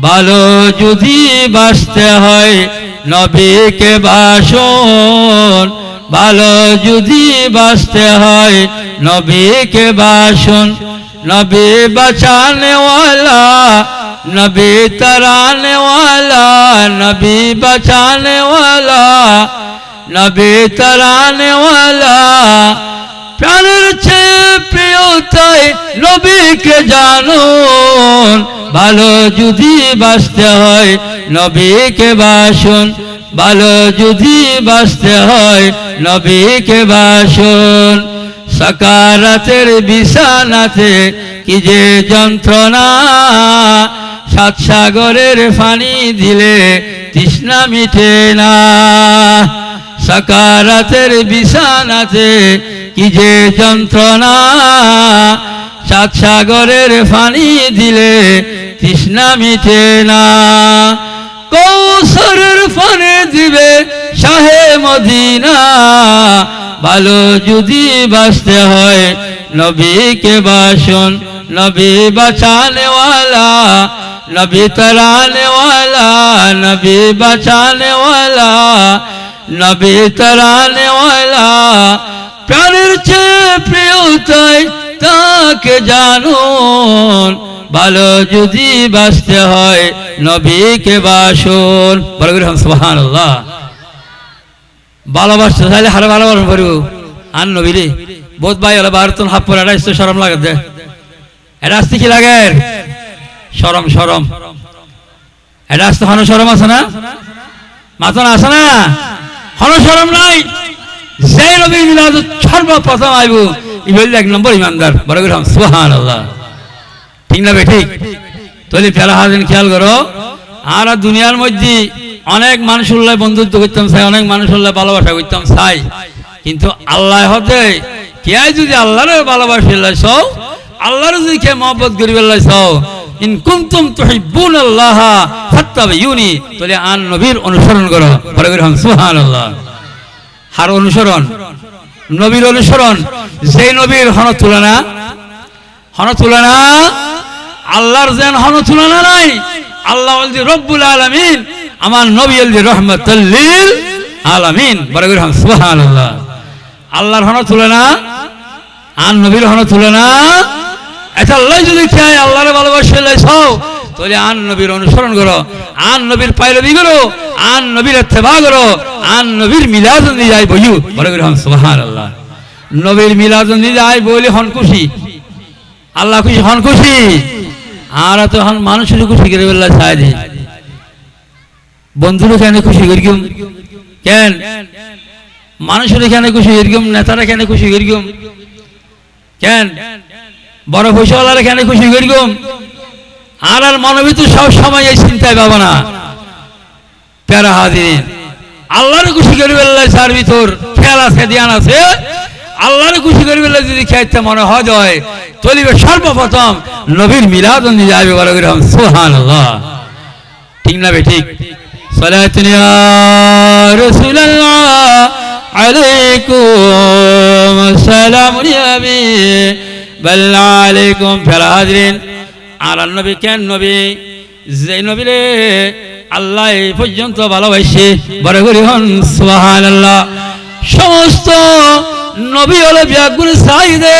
ভালো যদি বাঁচতে হয়, নবীকে বাসন। ভালো যদি বাঁচতে হয়, নবীকে বাসন। নবী বাঁচানেওয়ালা, নবী তরানেওয়ালা, নবী বাঁচানেওয়ালা, নবী তরানেওয়ালা প্রাণের চেয়ে প্রিয় তাই নবীকে জানুন। ভালো যদি বাঁচতে হয়, নবীকে বাসন। ভালো যদি বাঁচতে হয়, নবীকে বাসন। সকারাতের বিছানাতে কি যে যন্ত্রণা। সাত সাগরের ফানি দিলে তৃষ্ণা মিটে না। সকারাতের বিছানাতে কি যে যন্ত্রণা? সাত সাগরের ফানি দিলে তৃষ্ণা মিটে না। কৌসরের ফানে দিবে শাহে মদিনা। ভালো যদি বাঁচতে হয় নবীকে বাসন। নবী বাঁচানেওয়ালা, নবী তরানেওয়ালা, নবী বাঁচানেওয়ালা, নবী তরানেওয়ালা প্রাণের চেয়ে প্রিয় তাই তাকে জানুন ভালো যদি বাঁচতে হয় নবীকে বাসন। বলে করে আল্লাহ ভালোবাসতে চাইলে হারে ভালোবাসন করিব। আন নবীরে বোধ ভাই হলে ভারতন হাফ পরে এটা ইস্তো সরম লাগে দে। এটা আসতে কি লাগে? সরম সরম এটা আসতে হন সরম আছে না? মাথন আছে না? হন সরম নাই। এক নম্বর বড় ঠিক না ঠিক? খেয়াল করো। আর দুনিয়ার মধ্যে অনেক মানুষ উল্লাহ বন্ধুত্ব করতাম চাই, অনেক মানুষ উল্লাহ ভালোবাসা করতাম চাই। কিন্তু আল্লাহ হতে কে যদি আল্লাহরে ভালোবাসি সৌ আল্লাহর যদি কে মহব্বত করি সৌ ইন আল্লাহ আন নবীর অনুসরণ করো বলে করে সুবহানাল্লাহ। হার অনুসরণ, নবীর অনুসরণ যে নবীর হন তুলনা হন তুলনা, আল্লাহর যেন হন তুলনা নাই, আল্লাহ রব্বুল আলামিন, আমার নবী রহমতুল্লিল আলামিন। আল্লাহর হন তুলনা, আর নবীর হন তুলনা, এটা আল্লাহ যদি চায়, আল্লাহর ভালোবাসে সব। তাহলে আন নবীর অনুসরণ করো, আন নবীর পাইরবি করো, আন নবীর ইত্তেবা করো, আন নবীর মিলাদ নিয়ে যাই বইউ বড় করে হন, সুবহানাল্লাহ। নবীর মিলাদ নিয়ে যাই বলে হন খুশি। আল্লাহ খুশি, হন খুশি। আর তো হন মানুষের খুশি করে বললা দে। বন্ধুরা কেন খুশি করিম কেন? মানুষের কেন খুশি করিম নেতারা কেন খুশি করিম কেন? বড় পয়সাওয়ালারা কেন খুশি করিম আর আর মানবিত সব সময় এই চিন্তায় পাবো না। প্যারা হাজির আল্লাহর খুশি করি বললে সার ভিতর খেয়াল আছে ধ্যান আছে, আল্লাহর খুশি করি যদি খেতে মনে হজ হয় চলিবে সর্বপ্রথম নবীর মিলাদ যাবে বলে করে সুহান ঠিক না ঠিক? রাসূলুল্লাহ আলাইকুম ফেরা আর নবী কেন নবী? যে নবী রে, আল্লাহ এই পর্যন্ত ভালোবাসে, বড় করি হন সুহান আল্লাহ সমস্ত নবী হলে ব্যাগুন চাইদে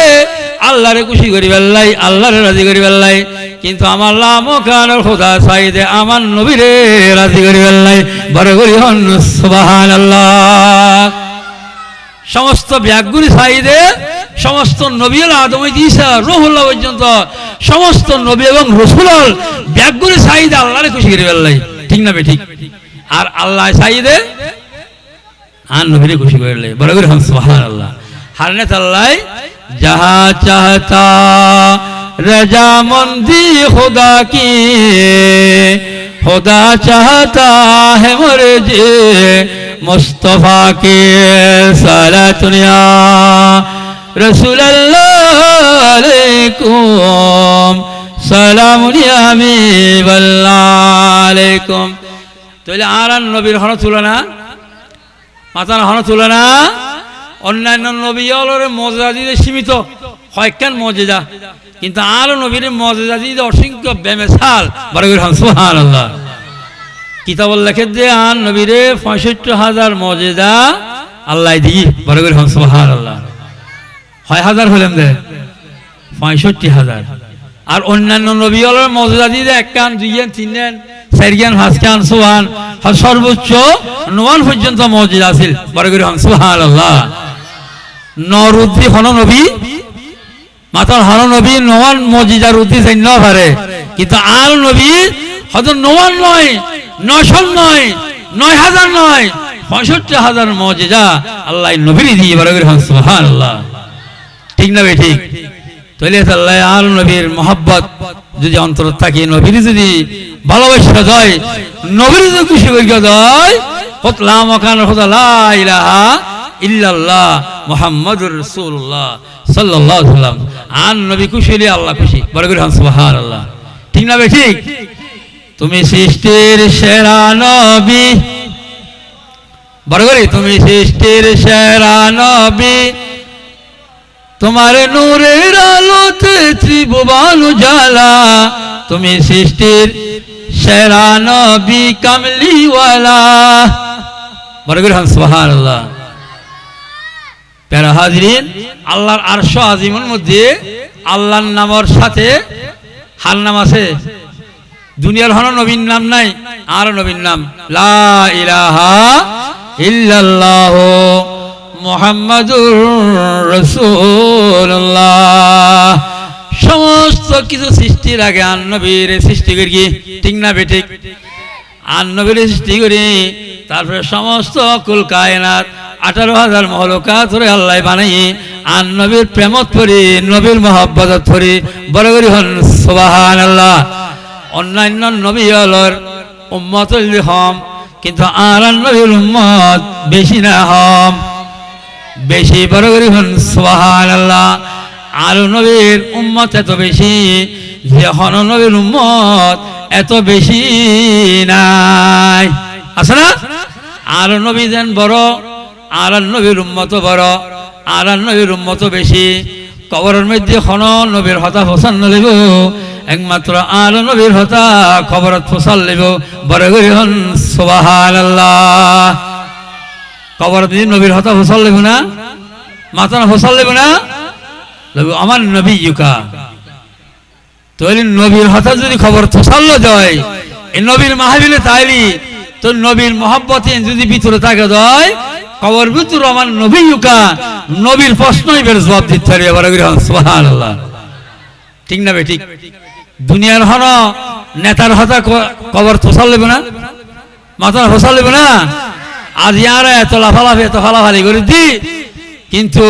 আল্লাহরে খুশি করি বেল্লাই আল্লাহরে রাজি করি বেল্লাই কিন্তু আমার লামকানোর খোদা চাইদে আমার নবীরে রাজি করি বেল্লাই বড় করি হন সুবাহান আল্লাহ সমস্ত ব্যাগুরি সাইদে, সমস্ত নবী আদম, ঈসা, রহুল্লাহ পর্যন্ত সমস্ত নবী এবং রসুল ব্যাগগুলি সাইদে আল্লাহরে খুশি করে ফেললাই। ঠিক না ঠিক? আর আল্লাহ সাইদে আর নবীরে খুশি করে লাই বড় করে হাম সুহান আল্লাহ হারনে তাল্লাই যাহা চাহতা রাজা মন্দি খোদা কি? খোদা চাহতা হে মরে যে মুস্তফা কে সারা দুনিয়া? রসুল আলাইকুম। সালামুনিয়ামি আলাইকুম। তাহলে আর নবীর হন তুলনা মাতার হন তুলনা অন্যান্য নবী মজা দিতে সীমিত। হয়কান মজেজা? কিন্তু আরও নবীর মজেজা দিতে অসংখ্য বেমেসাল বড় সুহান আল্লাহ কিতাব লেখে যে আন নবীরে পঁয়ষট্টি হাজার মজেদা আল্লাহ দি বড় করে সুহান আল্লাহ ছয় হাজার হলেন দে? পঁয়ষট্টি হাজার। আর অন্যান্য নবী হলের মজেদা দিয়ে এক কান, দুই কান, তিন কান, চার জ্ঞান হাস কান সোহান সর্বোচ্চ নোয়ান পর্যন্ত মসজিদ আছিল বড় করে সুহান আল্লাহ নরুদ্দি হন নবী মাতার হন নবী নোয়ান মজিদার উদ্দি জান্য পারে। কিন্তু আর নবী হয়তো নোয়ান নয় নশন নয় নয় হাজার নয়, পঁয়ষট্টি হাজার মজিদা আল্লাহ নবীর দিয়ে বড় করে সুহান আল্লাহ ঠিক না বে ঠিক? তৈলে আল্লাহ আর নবীর মোহাব্বত যদি অন্তর থাকে, নবীর যদি ভালোবাসা যায়, নবীর যদি খুশি করিয়া যায় হতলাম ওখান হতলা ইল্লাল্লাহ মুহাম্মাদুর রাসূলুল্লাহ সাল্লাল্লাহু সাল্লাম আর নবী খুশি আল্লাহ খুশি। বড় করে সুবহানাল্লাহ। ঠিক না বে ঠিক? তুমি সৃষ্টির সেরা নবী। বড় করে, তুমি সৃষ্টির সেরা নবী। তোমার নূরের আলোতে ত্রিভুবন জ্বালা। তুমি সৃষ্টির সেরা নবী, কামলিওয়ালা। বড় করে সুবহানাল্লাহ। প্যারা হাজরিন, আল্লাহর আরশ আজিমের মধ্যে আল্লাহর নামের সাথে হাল নাম আছে? দুনিয়ার হন নবীন নাম নাই, আর নবীন নাম লা ইলাহা ইল্লাল্লাহ মুহাম্মাদুর রাসূলুল্লাহ। সমস্ত কিছু সৃষ্টির আগে নবীর সৃষ্টি করি ঠিক না বেঠিক আন নবীর সৃষ্টি করি, তারপরে সমস্ত কুল কায়নাত, আঠারো হাজার মহলকা ধরে আল্লাহ বানাই আন নবীর প্রেমত পড়ি নবীর মহব্বত পড়ি বড় করি হন সুবাহান আল্লাহ অন্যান্য নবী হলর উম্মত হম, কিন্তু আর নবীর উম্মত বেশি না হম। বেশি বড় করি হন সুবাহান আল্লাহ আর নবীর উম্মত এত বেশি যে হন নবীর উম্মত এত বেশি নাই। আছে না? আর নবী যেন বড়, আর নবীর উম্মত বড়, আর নবীর উম্মত বেশি। কবরের মধ্যে হন, নবীর হতা ফসান নলিব একমাত্র আর নবীর হতা খবরত ফসাল লিব বড় করে হন সুবাহান কবর দিন নবীর হতা ফসল লিব না? মাতানা ফসল লিব না? লব আমার নবী ইউকা তাহলে নবীর হতা যদি খবর ফসল যায়, এই নবীর মাহাবিলে তাইলি তো নবীর মহাব্বতে যদি ভিতরে থাকে দয় খবর ভিতরে আমার নবী ইউকা নবীর প্রশ্নই বের জবাব দিতে পারি, এবার সুবহান আল্লাহ ঠিক না বে ঠিক? দুনিয়ার হন, নেতার হতা কবর ফসল লেবে না? মাথার ফসল লেবে না? আজ ইয়ারা এত লাফালাফি, এত ফালাফালি করে দি, কিন্তু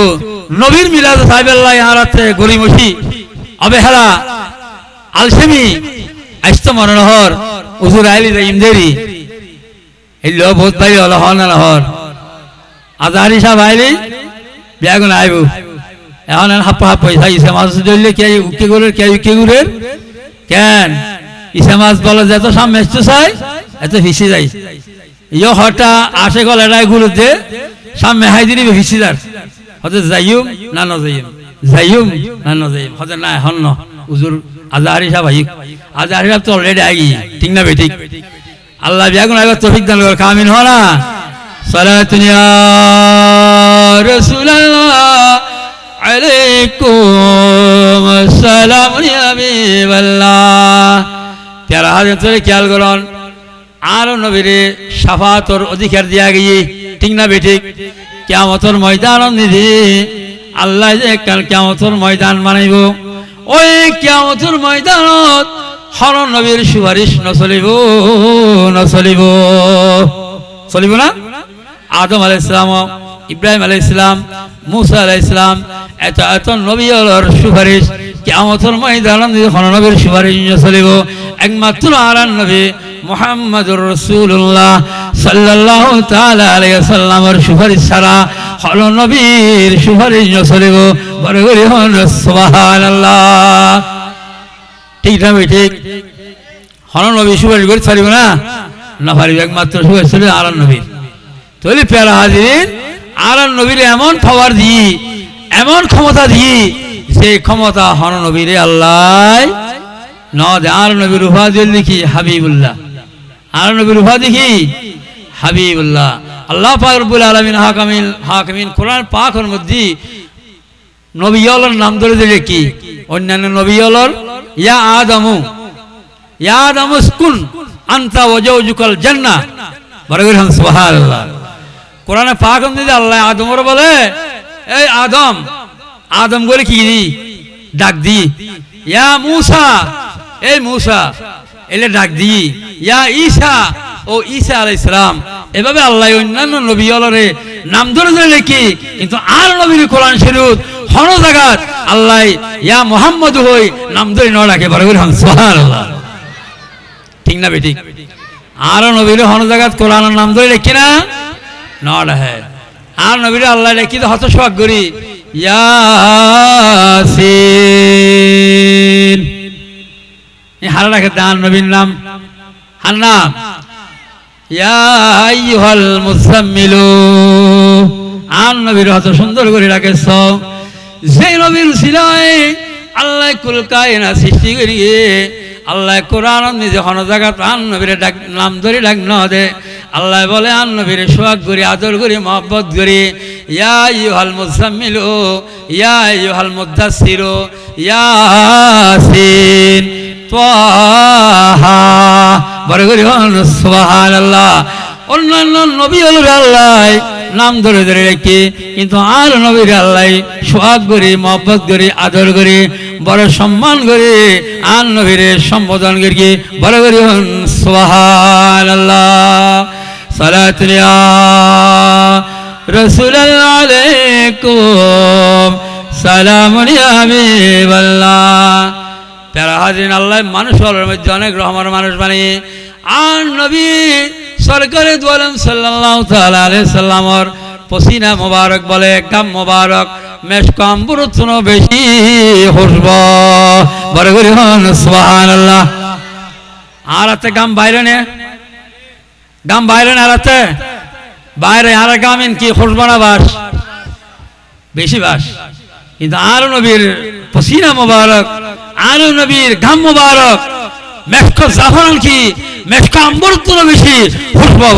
নবীর মিলাদ সাহেবাল্লাহ ইয়ারাতে গরিমসি অবহেলা, আলসেমি, আইস্ত মনোহর উজুর আইলি যাইম দেরি এই লো বহুত ভাই হল হন হর আজারি সাহেব আইলি বিয়াগুন আইবু। এখন হাপ্পা হাপ্পা ইসা মাছ ধরলে কে কে করে কে কে করে কেন? ইসা মাছ বলে যে এত সামনে আসতে চাই এত ভিসি যাই ইয় হটা আসে গল এটাই গুলোতে সামনে হাই দিনি ভিসি যার। হতে যাইম না ন যাইম যাইম না ন যাইম হতে না, এখন ন। উজুর আজাহারি সাহেব আই আজাহারি সাহেব তো অলরেডি আই ঠিক না বেঠিক আল্লাহ বিয়াগুন আগে তফিক দান কামিন হ না। সালাতুন ইয়া রাসূলুল্লাহ আলাইকুম আসসালাম ইয়া হাবিবাল্লাহ তেরা হাজার ধরে খেয়াল করুন আর নবীরে সাফাতর অধিকার দিয়া গিয়ে ঠিক না বেঠিক কেমতর ময়দান নিধি আল্লাহ যে কাল কেমতর ময়দান বানাইব ওই কেমতর ময়দানত হর নবীর সুপারিশ নচলিব নচলিব চলিব না আদম আলাই ইসলাম ইব্রাহিম আলাই ইসলাম মুসা আলাই ইসলাম এত এত নবী সুপারিশ কেমতর ময়দান হর নবীর সুপারিশ চলিব, একমাত্র আরান নবী মোহাম্মদুর রসুল্লাহ সাল্লাহ সাল্লামের সুপারিশ ছাড়া হল নবীর সুপারিশ চলিব। বড় হন সুবহানাল্লাহ। ঠিক না ভাই, ঠিক? হন নবী সুপারিশ করে ছাড়িব না? না পারিব, একমাত্র সুপারিশ চলিব আরান নবীর। তাহলে প্যারা হাজির আরান নবীর এমন পাওয়ার দিই, এমন ক্ষমতা দিই সেই ক্ষমতা হন নবীরে আল্লাহ ন দে আর নবীর উপাধি লিখি হাবিবুল্লাহ। আর নবীর উপাধি কি হাবিবুল্লাহ। আল্লাহ পাক রব্বুল আলামিন হাকামিন হাকামিন কোরআন পাকের মধ্যে নবীয়লর নাম ধরে দিলে কি? অন্যান্য নবীয়লর ইয়া আদমু ইয়া আদমু স্কুন আনতা ওয়াজাউজুকাল জান্নাহ। বড় করে সুবহানাল্লাহ। কোরআনে পাক মধ্যে আল্লাহ আদমর বলে, এই আদম আদম করে কি দি ডাক দি। ইয়া মূসা, এই মূসা, এলে ডাক দি। ইয়া ঈসা, ও ঈসা আলাইহিস সালাম। এভাবে আল্লাহ অন্যান্য নবী অলরে নাম ধরে ধরে লেখি, কিন্তু আর নবীর কোরআন শরীফ হন জাগাত আল্লাহ ইয়া মোহাম্মদ হই নাম ধরে ন ডাকে বড় করে সুবহানাল্লাহ। ঠিক না বেটি? আর নবীর হন জাগাত কোরআনের নাম ধরে লেখি না? নট হ্যাঁ আর নবীর আল্লাহ লেখি তো হত সোয়াগ করি। হারা রাখে দান নবীর নাম। নাম আর হত রাখে আল্লাহ সৃষ্টি কোরআন নিজে হন জায়গা আন নবীরে ডাক নাম ধরে ডাক ন দে। আল্লাহ বলে, আন নবীরে সোয়াগ করি, আদর করি, মহব্বত করি। ইয়া ইউহাল মুজাম্মিলু, ইয়া ইউহাল মুদাসসিরু ইয়াসিন ত্বাহা বড় করি হন সুবহানাল্লাহ। অন্যান্য নবী হল আল্লাহ, নাম ধরে ধরে রেখে, কিন্তু আর নবীর আল্লাহ, সোহাগ করি, মহব্বত করি, আদর করি, বড় সম্মান করি, আর নবীর সম্বোধন করি, বড় করি হন সোহান আল্লাহ সালাতুলিয়া রসুল আলাইকুম সালাম হাবিবাল্লাহ। প্যারা হাজির আল্লাহ মানুষ মধ্যে অনেক রহমান মানুষ বানিয়ে আর নবী সরকারে দোয়ালম সাল্লাহ তাল্লাহ সাল্লামর পসিনা মোবারক বলে কাম মোবারক মেশ কম বুরুত্ন বেশি হসব বড় করি হন আল্লাহ আর হাতে কাম বাইরে নে। গাম বাইরে না রাতে? বাইরে আর গামিন কি হসব না বাস বেশি বাস। কিন্তু আর নবীর পসিনা মোবারক, আর নবীর ঘাম মোবারক মেশক জাফরান কি মেশক আম্বর তো বেশি খুশবা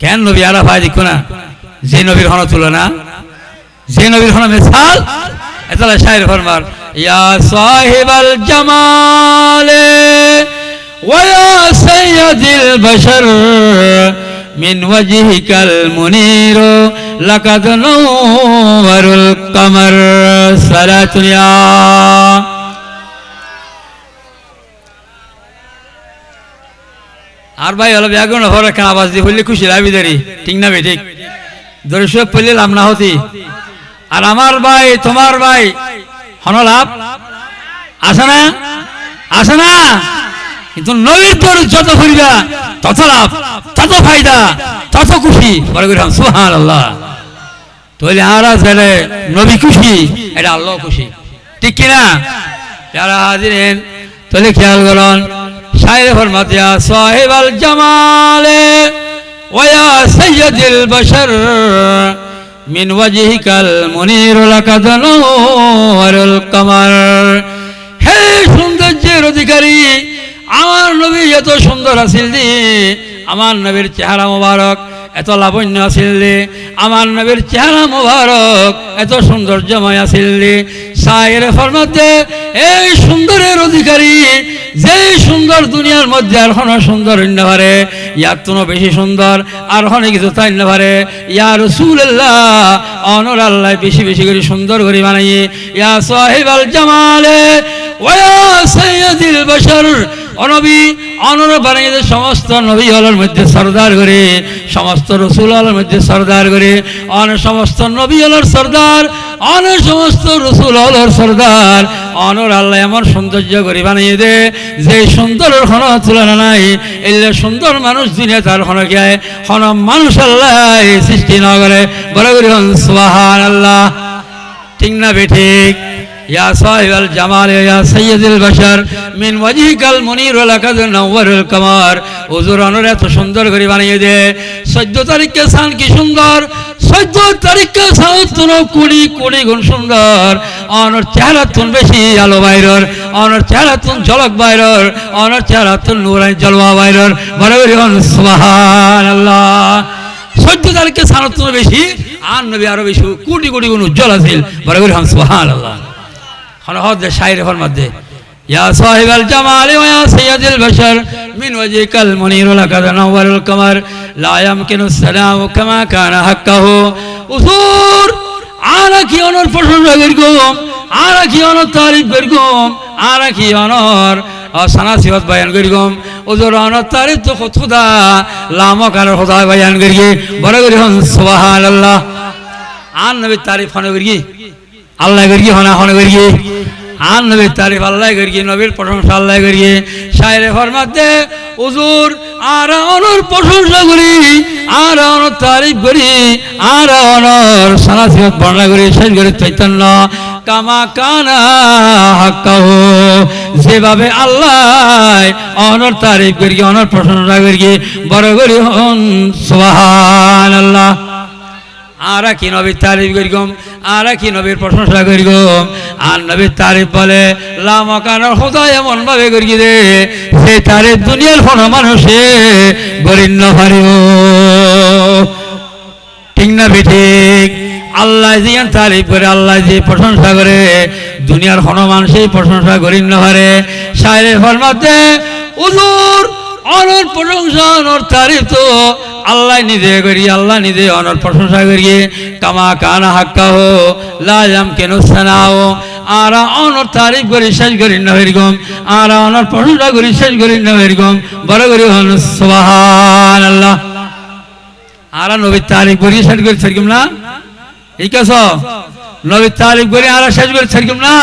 কেন নবী আরা ভাই দেখো না? যে নবীর হন তুলনা যে নবীর হন মিসাল? এতলা শায়ের ফরমার, ইয়া সাহিবাল জামালে ওয়া সাইয়্যিদিল বাশার من وجهك المنير لقد نور القمر صلاة يا আর ভাই হলো ব্যাগুন হরে কেন আওয়াজ দিয়ে বললে খুশি লাভি দাঁড়ি ঠিক না ভাই ঠিক ধরে সব পড়লে লাভ না হতি আর আমার ভাই তোমার ভাই হন লাভ আছে না আছে না কিন্তু নবীর পর যত করিবা তত লাভ, তত ফায়দা, তত খুশি। বলে করি সুহান আল্লাহ তাহলে আর গেলে নবী খুশি, এটা আল্লাহ খুশি। ঠিক কিনা? যারা হাজিরেন তাহলে খেয়াল করুন, শায়ের ফরমাতিয়া সাহেব আল জামালে, ওয়া সৈয়দুল বশর, মিন ওয়াজহিকাল মুনির, লাকাদ নূরুল কমর। হে সৌন্দর্যের অধিকারী আমার নবী এত সুন্দর আছিল দি আমার নবীর চেহারা মোবারক, এত লাবণ্য আছিল দি আমার নবীর চেহারা মোবারক, এত সৌন্দর্যময় আছিল দি সায়ের ফরমাতে, এই সুন্দরের অধিকারী যে সুন্দর দুনিয়ার মধ্যে আর কোনো সুন্দর পারে, ইয়ার তো বেশি সুন্দর, আর হনে কিছু তাই পারে। ইয়া রসুল্লাহ অনর আল্লাহ বেশি বেশি করে সুন্দর করে বানাইয়ে, ইয়া সাহেব আল জামালে ওয়া সৈয়দিল বশর অনবী অনর বানিয়ে সমস্ত নবী হলের মধ্যে সর্দার করে, সমস্ত রসুল হলের মধ্যে সর্দার করে, অন সমস্ত নবী হলের সর্দার, অন সমস্ত রসুল হলের সর্দার। অনর আল্লাহ এমন সৌন্দর্য করে বানিয়ে দে, যে সুন্দরের কোনো তুলনা নাই, এলে সুন্দর মানুষ দিনে তার গায় হন মানুষ আল্লাহ সৃষ্টি না করে। বড় করে হন সুবাহান আল্লাহ ঠিক না বে ঠিক? يا صاحب الجمال يا سيد البشر من وجهك المنير ولقد نور القمر হুজুর অনর এত সুন্দর করে বানিয়ে দে চোদ্দ তারিখকে সান কি সুন্দর চোদ্দ তারিখকে সান তুন কুড়ি কুড়ি গুণ সুন্দর অনর চেহারা তুন বেশি আলো বাইরর অনর চেহারা তুন ঝলক বাইরর অনর চেহারা তুন নুরাই জলওয়া বাইরর বড় করে সুবহান আল্লাহ চোদ্দ তারিখে সানত তুন বেশি আর নবী আরো বেশি কোটি কোটি গুণ উজ্জ্বল আছিল বড় করে সুবহান আল্লাহ হনহদ শাইর ফরমাত দে يا صاحب الجمال ويا سيد البشر من وجهك المنير لقد نور القمر لا يمكن السلام كما كان حقه উসুর আর কি অনর প্রশংসা করিগম আর কি অনর তারিফ করিগম আর কি অনর সানা সিবত বয়ান করিগম ওজোর অনর তারিফ তো খুদা লামক আর খুদা বয়ান করিগে বড় করি হন সুবহানাল্লাহ আর নবী তারিফ হন করিগে আল্লাহ করিয়ে হনা হন করিয়ে আর নবীর তারিফ আল্লাহ করিয়ে, নবীর প্রশংসা আল্লাহ করিয়ে। শায়রে ফরমাতে উজুর আর অনর প্রশংসা করি আর অনর তারিফ করি আর অনর সানাসিমত বর্ণনা করি শেষ করি চৈতন্য। কামা কানা হাক্কাহ, যেভাবে আল্লাহ অনর তারিফ করি অনর প্রশংসা করি বড় করি হন সুবহান আল্লাহ আর কি নবীর তারিফ করিগম? আর কি নবীর প্রশংসা করিগম? আর নবীর তারিফ বলে লামকানোর হৃদয় এমন ভাবে করি দে সেই তারিফ দুনিয়ার কোনো মানুষে গরিন্য পারিব ঠিক না বেঠিক আল্লাহ যে তারিফ করে, আল্লাহ যে প্রশংসা করে, দুনিয়ার কোনো মানুষই প্রশংসা গরিন্য পারে। সাইরে ফরমাতে উজুর অনর প্রশংসা, অনর তারিফ তো আল্লাহ নিজে করি, আল্লাহ নিজে অনর প্রশংসা করিয়ে, কামা কানা হাক্কা হো লাজাম কেন সানাও আর অনর তারিফ করি, শেষ করি না হরিগম আর অনর প্রশংসা করি, শেষ করি না হরিগম বড় করি হন সুবহান আল্লাহ আর নবীর তারিফ করি, শেষ করি ছাড়িম না? এই কাছ নবীর তারিফ করি, আর শেষ করি ছাড়িম না?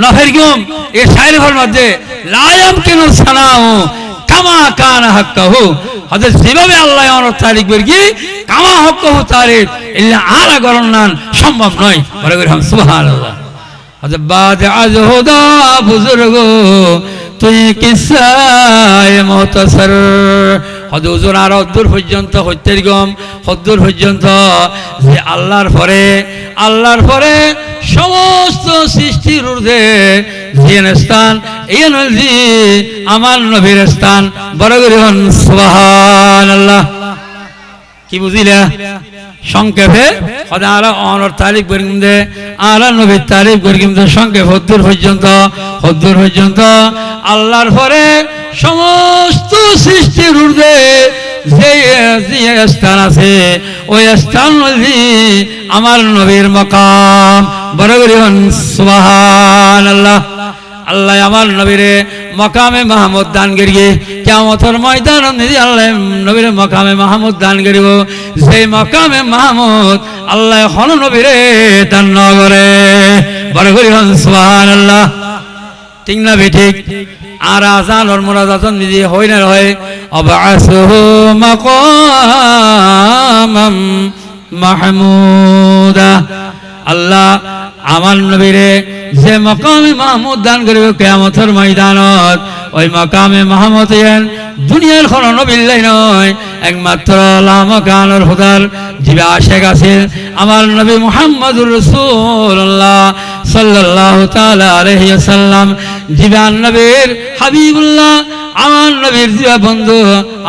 না হরিগম এ শায়রি ফর মধ্যে লায়াম কেন সানাও কামা কান হযরত যেভাবে আল্লাহ অনর তারিখ করি কামা হাক্কাহু তারিখ ইল্লা আলা গরনান সম্ভব নয়। বলে করে, হাম সুবহানাল্লাহ। হযরত বাদ আজ হুদা বুজুর্গ, তুই কিসায় মুতাসার। হুজুর আর দূর পর্যন্ত হত্যের গম হদ্দূর পর্যন্ত, যে আল্লাহর পরে আল্লাহর পরে সমস্ত সৃষ্টির ঊর্ধ্বে যে স্থান এই নদী আমার নবীর স্থান, বড় করে হন সুবহান আল্লাহ কি বুঝিলা? সংক্ষেপে সদা আরা অনর তারিখ করিম দে আরা নবীর তারিখ করিম দে সংক্ষেপ হদ্দুর পর্যন্ত হদ্দুর পর্যন্ত। আল্লাহর পরে সমস্ত সৃষ্টির ঊর্ধ্বে যে স্থান আছে, ওই স্থান আমার নবীর মকাম। বড় করে হন সুবহান আল্লাহ আমার নবীরে মকামে মাহমুদ দান করিয়ে কেমতর ময়দান নিদি আল্লাহ নবীরে মকামে মাহমুদ দান করিব। সেই মকামে মাহমুদ আল্লাহ হন নবীরে দান করে। বড় করি হন আল্লাহ ঠিক না ঠিক? আর আজান ওর মোরাজাতন নিজে হই না হয় অবাসহু মাকামাম মাহমুদা। আল্লাহ আমার নবীরে যে মকামে মাহমুদ দান করবে কেয়ামতের ময়দানত ওই মকামে মাহমুদ দুনিয়ার কোন নবিল্লাই নয়, একমাত্র লামকানোর হুদার জিবে আশেক আছেন আমার নবী মুহাম্মদুর রাসূলুল্লাহ সাল্লাল্লাহু তাআলা আলাইহি ওয়াসাল্লাম। জিবান নবীর হাবিবুল্লাহ, আমার নবীর জিবা বন্ধু,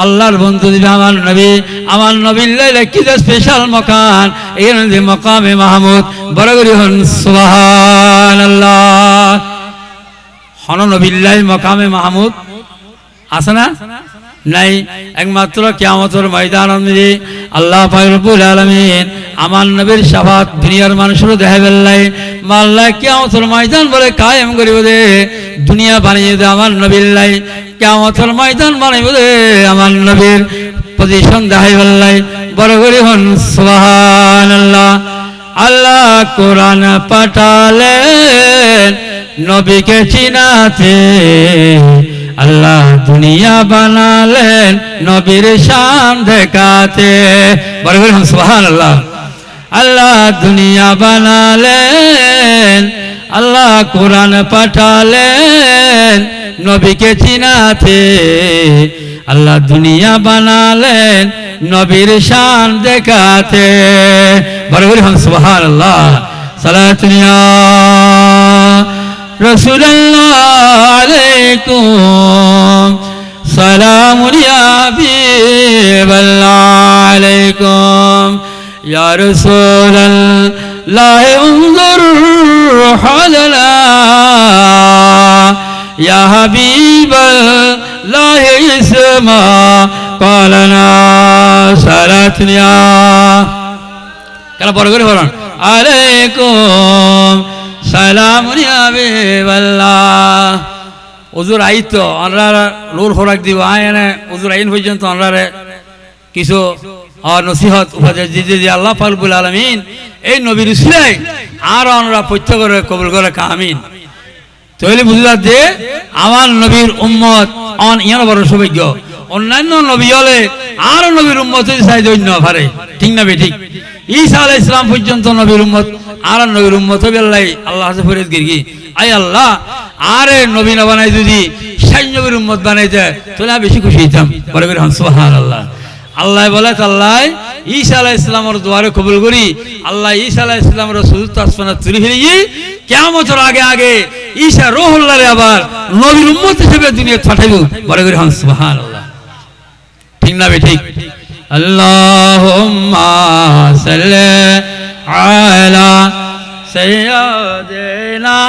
আল্লাহর বন্ধু দিবে আমার নবী। আমার নবীর লাইলে কি যে স্পেশাল মকান এই নদী মকামে মাহমুদ বড় করি হন সুবহানাল্লাহ। হন নবিল্লাই মকামে মাহমুদ আছে না? নাই। একমাত্র কিয়ামতের ময়দান অনুযায়ী আল্লাহ পাক রব্বুল আলামিন আমার নবীর শাফাত দুনিয়ার মানুষেরও দেখা বেল্লাই মাল্লা কিয়ামতের ময়দান বলে কায়েম করিব দে। দুনিয়া বানিয়ে দে আমার নবীর লাই। কিয়ামতের ময়দান বানিয়ে দে আমার নবীর পজিশন দেখাই বেল্লাই বড় করে হন, সুবহানাল্লাহ। আল্লাহ কোরআন পাঠালেন, নবীকে চিনাতে। আল্লাহ দুনিয়া বানালেন নবীর শান দেখাতে। বড় করে সুবহান আল্লাহ আল্লাহ দুনিয়া বানালেন, আল্লাহ কোরআন পাঠালেন, নবীকে চিনাতে। আল্লাহ দুনিয়া বানালেন, নবীর শান দেখাতে। বড় হম সুবহান আল্লাহ رسول الله عليكم. سلام يا حبيب الله عليكم. يا رسول الله انظر حالنا يا حبيب الله اسمع. قالنا صلاتنا كلا بارغوري عليكم. আলাইকুম সালাম হাবিবাল্লাহ হুজুর আইত আমরা লোর খোরাক দিব। আয় এনে, হুজুর আইন পর্যন্ত আমরা কিছু আর নসিহত, উপদেশ দিতে দিয়ে আল্লাহ পাকবুল আলমিন এই নবীর উসিলাই আর আমরা প্রত্যেকের কবুল করে কামিন তৈলি বুঝলাম যে আমার নবীর উম্মত অন ইয়ার বড় সৌভাগ্য। অন্যান্য নবী হলে আর নবীর উম্মত চাই দৈন্য পারে ঠিক না বে ঠিক? ঈসা আলাহ ইসলাম পর্যন্ত নবীর উম্মত, আর নবীর উম্মত হবে আল্লাহ আল্লাহ হাসে ফরিদ গিরগি আই আল্লাহ, আরে নবী না বানাই যদি ষাট নবীর উম্মত বানাই যায় তাহলে আমি বেশি খুশি হইতাম। পরে করে হন সুবহান আল্লাহ আল্লাহ বলে আল্লাহ ঈসা আলাহ ইসলামের দুয়ারে কবুল করি। আল্লাহ ঈসা আলাহ ইসলামের সুযোগ আসমানা তুলি ফেলি কেমন আগে আগে ঈসা রোহুল্লারে আবার নবীর উম্মত হিসেবে দুনিয়া পাঠাইব বড় করে হন সুবহান আল্লাহ ঠিক না বে ঠিক? আল্লাহুম্মা সাল্লি আলা সাইয়্যিদিনা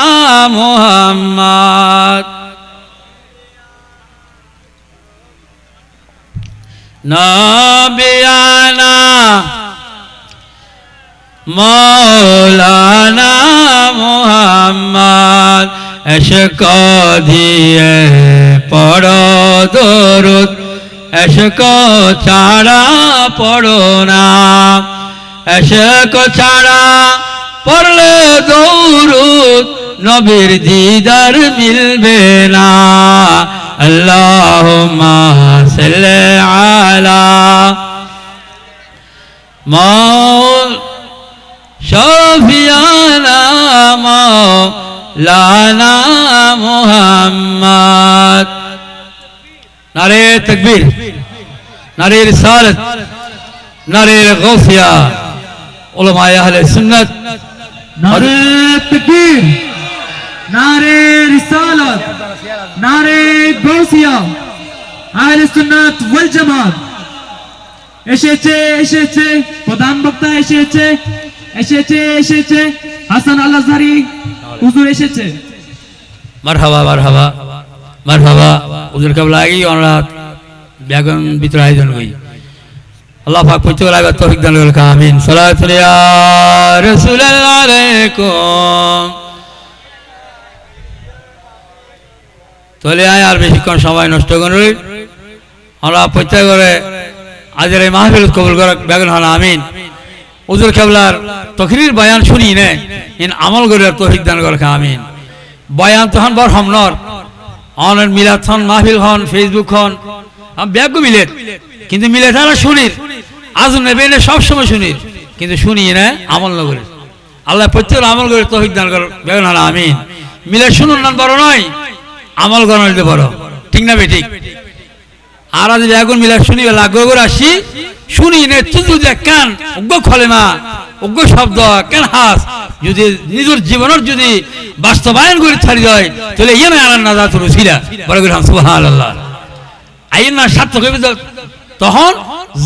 মুহাম্মদ নবিয়ানা মৌলানা মুহাম্মদ এশক দিয়ে পড় দরুদ এশক ছাড়া পড়ো না। এশক ছাড়া পড়লে দৌরুদ নবীর দিদার মিলবে না। সাল্লি আলা শফিয়ানা মাওলানা মুহাম্মদ। नारे तकबीर नारे रिसालत नारे गौसिया उलमाया सुन्नत नारे तकबीर नारे रिसालत नारे Gausiya Ahl-i sünnet vel cemaat. Eşece eşece Kodan bakta eşece Eşece eşece Hasan al-Azhari. Huzur eşece Merhaba merhaba. মারহাবা মারহাবা হুজুর কেবল আগেই আমরা ব্যাগন ভিতরে আয়োজন করি। আল্লাহ পাক পবিত্র লাগবে তৌফিক দান করুন আমিন। সালাতু ইয়া রাসূলুল্লাহ আলাইকুম। তাহলে আয় আর বেশিক্ষণ সময় নষ্ট করি আমরা প্রত্যেক করে আজের এই মাহফিল কবুল করে বেগুন হন, আমিন। হুজুর কেবলার তখরির বয়ান শুনি নে, ইন আমল করে তৌফিক দান করে আমিন। বয়ান তখন বর হমনর অনের মিলাদ হন মাহফিল হন ফেসবুক হন ব্যাগ মিলেত কিন্তু মিলে তারা শুনির আজ নেবে না সবসময় শুনির কিন্তু শুনি না, আমল না করে। আল্লাহ প্রত্যেক আমল করে তৌফিক দান করে বেগুন হন আমিন। মিলে শুনুন না বড় নয়, আমল করানো দিতে বড়। ঠিক না বে ঠিক আর আজ বেগুন মিলা শুনি লাগবে করে আসি শুনি নে তুই যদি কান উগ্র খলেমা উগ্র শব্দ, কেন হাস? যদি নিজের জীবনের যদি বাস্তবায়ন করে ছাড়ি যায় তাহলে ইয়ে না আনার না যাত রুসিরা বড় করে সুবহান আল্লাহ আইন না হইবে তখন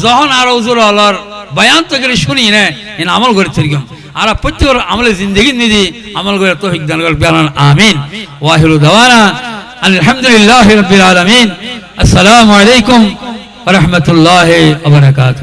যখন আর উজুর আল্লাহর বয়ান তো করে শুনি না, এন আমল করে তরিকম আর প্রত্যেক আমলে জিন্দগি নিদি আমল করে তৌফিক দান করে বেলান আমিন। ওয়াহিরু দাওয়ানা, আলহামদুলিল্লাহি রাব্বিল আলামিন। আসসালামু আলাইকুম রাহমাতুল্লাহি ওয়া বারাকাতুহু।